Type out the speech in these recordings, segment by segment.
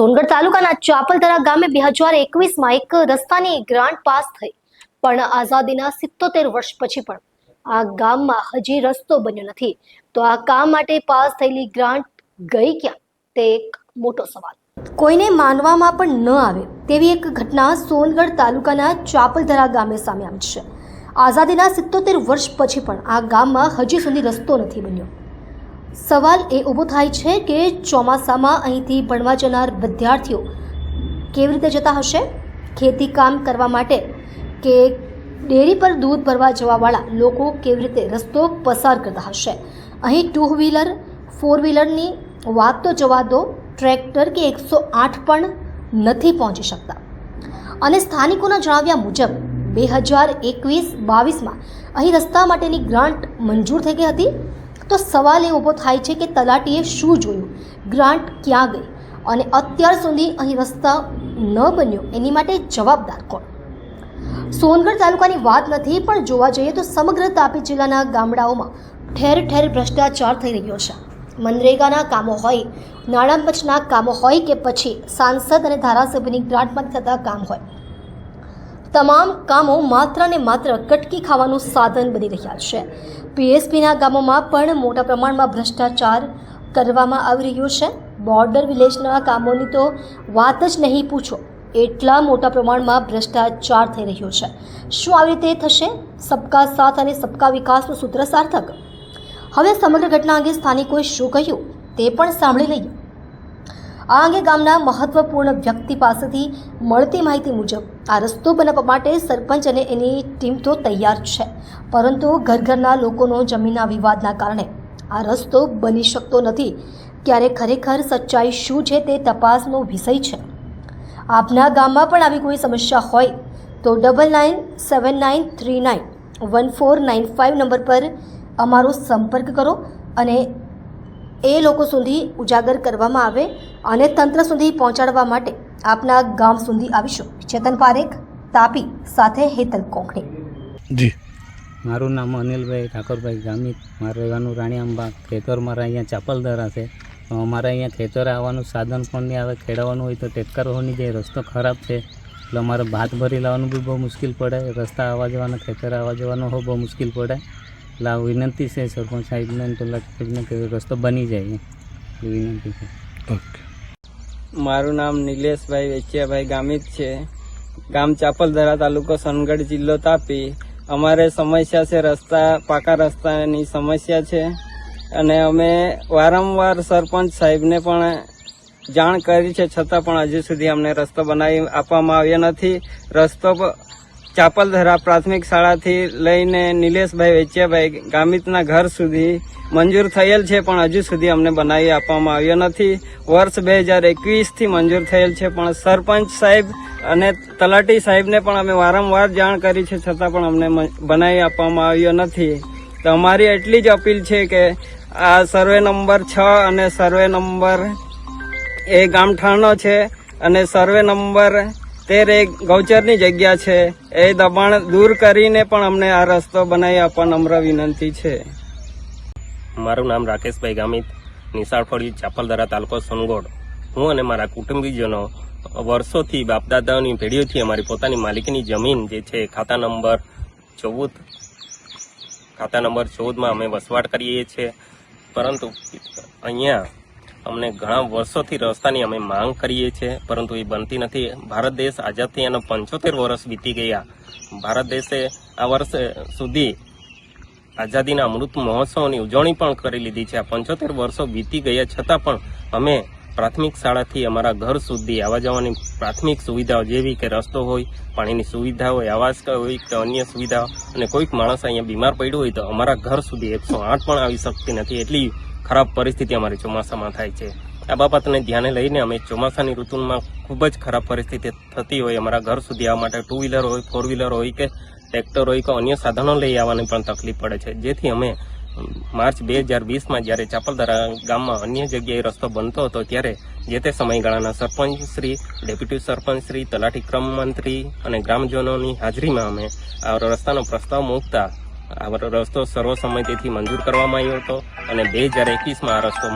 સોનગઢ તાલુકાના ચાપલધરા ગામે બે હજાર એકવીસમાં એક રસ્તાની ગ્રાન્ટ પાસ થઈ, પણ આઝાદીના સિત્તોતેર વર્ષ પછી પણ આ ગામમાં હજી રસ્તો બન્યો નથી. તો આ કામ માટે પાસ થયેલી ગ્રાન્ટ ગઈ ક્યાં? તે એક મોટો સવાલ. કોઈને માનવામાં પણ ન આવે તેવી એક ઘટના સોનગઢ તાલુકાના ચાપલધરા ગામે સામે આવી છે. આઝાદીના સિત્તોતેર વર્ષ પછી પણ આ ગામમાં હજી સુધી રસ્તો નથી બન્યો. સવાલ એ ઊભો થાય છે કે ચોમાસામાં અહીંથી ભણવા જનાર વિદ્યાર્થીઓ કેવી રીતે જતા હશે? ખેતી કામ કરવા માટે કે ડેરી પર દૂધ ભરવા જવાવાળા લોકો કેવી રીતે રસ્તો પસાર કરતા હશે? અહીં ટુ વ્હીલર ફોર વ્હીલરની વાત તો જવા દો, ટ્રેક્ટર કે એકસો આઠ પણ નથી પહોંચી શકતા. અને સ્થાનિકોના જણાવ્યા મુજબ, બે હજાર એકવીસ બાવીસમાં અહીં રસ્તા માટેની ગ્રાન્ટ મંજૂર થઈ ગઈ હતી. તો સવાલ એ ઊભો થાય છે કે તલાટીએ શું જોયું? ગ્રાન્ટ ક્યાં ગઈ? અને અત્યાર સુધી અહીં રસ્તા ન બન્યો, એની માટે જવાબદાર કોણ? સોનગઢ તાલુકાની વાત નથી, પણ જોવા જઈએ તો સમગ્ર તાપી જિલ્લાના ગામડાઓમાં ઠેર ઠેર ભ્રષ્ટાચાર થઈ રહ્યો છે. મનરેગાના કામો હોય, નાણાં પંચના કામો હોય કે પછી સાંસદ અને ધારાસભ્યની ગ્રાન્ટમાં થતા કામ હોય. તમામ કામો માત્ર ને માત્ર કટકી ખાવાનું સાધન બની રહ્યા છે. પીએસપીના ગામોમાં પણ મોટા પ્રમાણમાં ભ્રષ્ટાચાર કરવામાં આવી રહ્યો છે. બોર્ડર વિલેજના કામોની તો વાત જ નહીં પૂછો. એટલા મોટા પ્રમાણમાં ભ્રષ્ટાચાર થઈ રહ્યો છે. શું આવી રીતે થશે? સબકા સાથ અને સબકા વિકાસનું સૂત્ર સાર્થક? હવે સમગ્ર ઘટના અંગે સ્થાનિકોએ શું કહ્યું તે પણ સાંભળી લઈએ. આ અંગે ગામના મહત્વપૂર્ણ વ્યક્તિ પાસેથી મળતી માહિતી મુજબ આ રસ્તો બનાવવા માટે સરપંચ અને એની ટીમ તો તૈયાર છે. પરંતુ ઘર ઘરના લોકોનો જમીનના વિવાદના કારણે આ રસ્તો બની શકતો નથી. ત્યારે ખરેખર સચ્ચાઈ શું છે તે તપાસનો વિષય છે. આપના ગામમાં પણ આવી કોઈ સમસ્યા હોય તો double nine seven nine three nine one four nine five number પર અમારો સંપર્ક કરો અને એ લોકો સુધી ઉજાગર કરવામાં આવે અને તંત્ર સુધી પહોંચાડવા માટે આપના ગામ સુધી આવીશું. ચેતન પારેખ તાપી સાથે હેતલ કોંકણી. જી. મારું નામ અનિલભાઈ ઠાકોરભાઈ ગામિત. મારે રહેવાનું રાણી આંબા ખેતર. મારા અહીંયા ચાપલદરા છે. અમારે અહીંયા ખેતર આવવાનું સાધન પણ નહીં આવે. ખેડવાનું હોય તો ટેક્કર હોવાની જાય રસ્તો ખરાબ છે એટલે અમારે ભાત ભરી લાવવાનું બી બહુ મુશ્કેલ પડે. રસ્તા આવવા જવાના ખેતર આવવા જવાનું હો બહુ મુશ્કેલ પડે. એટલે વિનંતી છે સરપંચ સાહેબને તો સાહેબને કે રસ્તો બની જાય. એ વિનંતી છે. ઓકે. મારું નામ નિલેશભાઈ વેચિયાભાઈ ગામિત છે. ગામ ચાપલધરા તાલુકો સોનગઢ જિલ્લો તાપી. અમારે સમસ્યા છે રસ્તા પાકા રસ્તાની સમસ્યા છે. અને અમે વારંવાર સરપંચ સાહેબને પણ જાણ કરી છે છતાં પણ હજુ સુધી અમને રસ્તો બનાવી આપવામાં આવ્યો નથી. રસ્તો ચાપલધરા પ્રાથમિક શાળાથી લઈને નિલેશભાઈ વેચિયાભાઈ ગામિતના ઘર સુધી મંજૂર થયેલ છે, પણ હજુ સુધી અમને બનાવી આપવામાં આવ્યો નથી. વર્ષ બે હજાર એકવીસથી મંજૂર થયેલ છે, પણ સરપંચ સાહેબ અને તલાટી સાહેબને પણ અમે વારંવાર જાણ કરી છે, છતાં પણ અમને બનાવી આપવામાં આવ્યો નથી. તો અમારી એટલી જ અપીલ છે કે આ સર્વે નંબર છ અને સર્વે નંબર એ ગામઠાણનો છે અને સર્વે નંબર એ ગૌચરની જગ્યા છે. એ દબાણ દૂર કરીને પણ અમને આ રસ્તો બનાવી આપવા નમ્ર વિનંતી છે. મારું નામ રાકેશભાઈ ગામિત, નિશાળ ફળી ચાપલદરા તાલુકો સોનગોડ. હું અને મારા કુટુંબીજનો વર્ષોથી બાપદાદાઓની પેઢીઓથી અમારી પોતાની માલિકીની જમીન જે છે, ખાતા નંબર ચૌદ, ખાતા નંબર ચૌદમાં અમે વસવાટ કરીએ છીએ. પરંતુ અહીંયા અમને ઘણા વર્ષોથી રસ્તાની અમે માંગ કરીએ છીએ, પરંતુ એ બનતી નથી. ભારત દેશ આઝાદ થયાના પંચોતેર વર્ષ વીતી ગયા. ભારત દેશે આ વર્ષ સુધી આઝાદીના અમૃત મહોત્સવની ઉજવણી પણ કરી લીધી છે. આ પંચોતેર વર્ષો વીતી ગયા છતાં પણ અમે પ્રાથમિક શાળાથી અમારા ઘર સુધી આવવા જવાની પ્રાથમિક સુવિધાઓ જેવી કે રસ્તો હોય, પાણીની સુવિધા હોય, આવાસ હોય કે અન્ય સુવિધાઓ અને કોઈક માણસ અહીંયા બીમાર પડ્યો હોય તો અમારા ઘર સુધી એકસો આઠ પણ આવી શકતી નથી. એટલી ખરાબ પરિસ્થિતિ અમારી ચોમાસામાં થાય છે. આ બાબતને ધ્યાને લઈને અમે ચોમાસાની ઋતુમાં ખૂબ જ ખરાબ પરિસ્થિતિ થતી હોય, અમારા ઘર સુધી આવવા માટે ટુ વ્હીલર હોય ફોર વ્હીલર હોય કે ટ્રેક્ટર હોય કે અન્ય સાધનો લઈ આવવાની પણ તકલીફ પડે છે. જેથી અમે માર્ચ બે હજાર વીસમાં જ્યારે ચાપલદરા ગામમાં અન્ય જગ્યાએ રસ્તો બનતો હતો ત્યારે જે તે સમયગાળાના સરપંચ શ્રી, ડેપ્યુટી સરપંચ શ્રી, તલાટી ક્રમ મંત્રી અને ગ્રામજનોની હાજરીમાં અમે આ રસ્તાનો પ્રસ્તાવ મૂકતા આ રસ્તો સર્વસંમતિથી મંજૂર કરવામાં આવ્યો હતો અને બે હજાર એકવીસમાં આ રસ્તો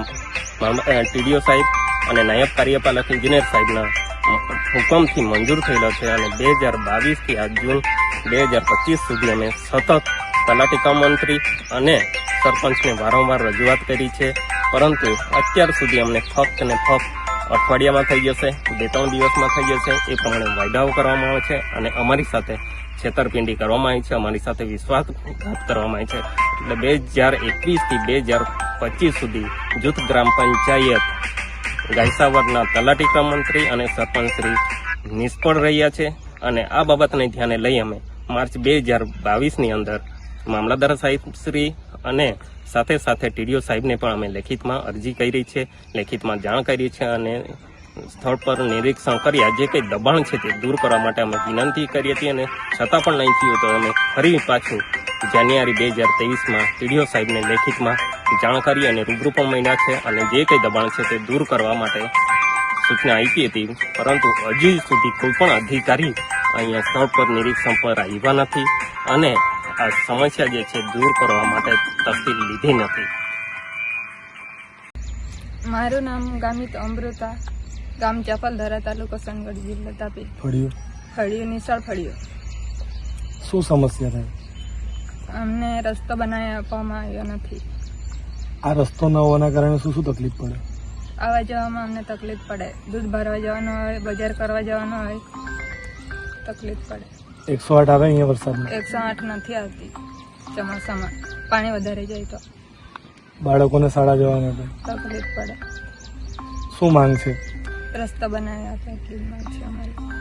ટીડીઓ સાહેબ અને નાયબ કાર્યપાલક ઇજનેર સાહેબના હુકમથી મંજૂર થયેલો છે અને બે હજાર બાવીસથી આ જૂન બે હજાર પચીસ સુધી અમે સતત તલાટી કામ મંત્રી અને સરપંચને વારંવાર રજૂઆત કરી છે. પરંતુ અત્યાર સુધી અમને ફક્ત ને ફક્ત અઠવાડિયામાં થઈ જશે, બે ત્રણ દિવસમાં થઈ જશે, એ પ્રમાણે વાયદાઓ કરવામાં આવે છે અને અમારી સાથે છેતરપિંડી કરવામાં આવી છે, અમારી સાથે વિશ્વાસઘાત કરવામાં આવી છે. એટલે બે હજાર એકવીસથી બે હજાર પચીસ સુધી જૂથ ગ્રામ પંચાયત ગાયસાવરના તલાટી ક્રમ મંત્રી અને સરપંચ શ્રી નિષ્ફળ રહ્યા છે. અને આ બાબતને ધ્યાને લઈ અમે માર્ચ બે હજાર બાવીસની અંદર મામલતદાર સાહેબ શ્રી અને સાથે સાથે ટીડીઓ સાહેબને પણ અમે લેખિતમાં અરજી કરી છે, લેખિતમાં જાણ કરી છે અને સ્થળ પર નિરીક્ષણ કર્યા જે કંઈ દબાણ છે તે દૂર કરવા માટે અમે વિનંતી કરી હતી અને છતાં પણ નહીં થયું તો અમે ફરી પાછું જાન્યુઆરી બે હજાર તેવીસમાં ટીડીઓ સાહેબને લેખિતમાં જાણ કરી અને રૂબરૂ પણ મળ્યા છે અને જે કંઈ દબાણ છે તે દૂર કરવા માટે સૂચના આપી હતી. પરંતુ હજી સુધી કોઈ પણ અધિકારી અહીંયા સ્થળ પર નિરીક્ષણ પર આવ્યા નથી અને આ સમસ્યા જે છે દૂર કરવા માટે તસ્દી લીધી નથી. મારું નામ ગામિત અમૃતા ગામ ચાપલધરા તાલુકો સંગઢ જિલ્લો તાપી. ફળ્યું. ફળિયું નિશાળ ફળિયું. શું સમસ્યા થાય? અમને રસ્તો બનાવી આપવામાં આવ્યો નથી. આ રસ્તો ન હોવાના કારણે શું શું તકલીફ પડે? આવવા જવામાં અમને તકલીફ પડે. દૂધ ભરવા જવાનું હોય બજાર કરવા જવાનું હોય તકલીફ પડે. એકસો આઠ આવે અહીંયા વરસાદમાં? એકસો આઠ નથી આવતી. ચોમાસામાં. પાણી વધારે જાય તો. બાળકોને શાળા જવા માટે તકલીફ પડે. શું માંગ છે? રસ્તા બનાવ્યા એટલી માંગ છે અમારી.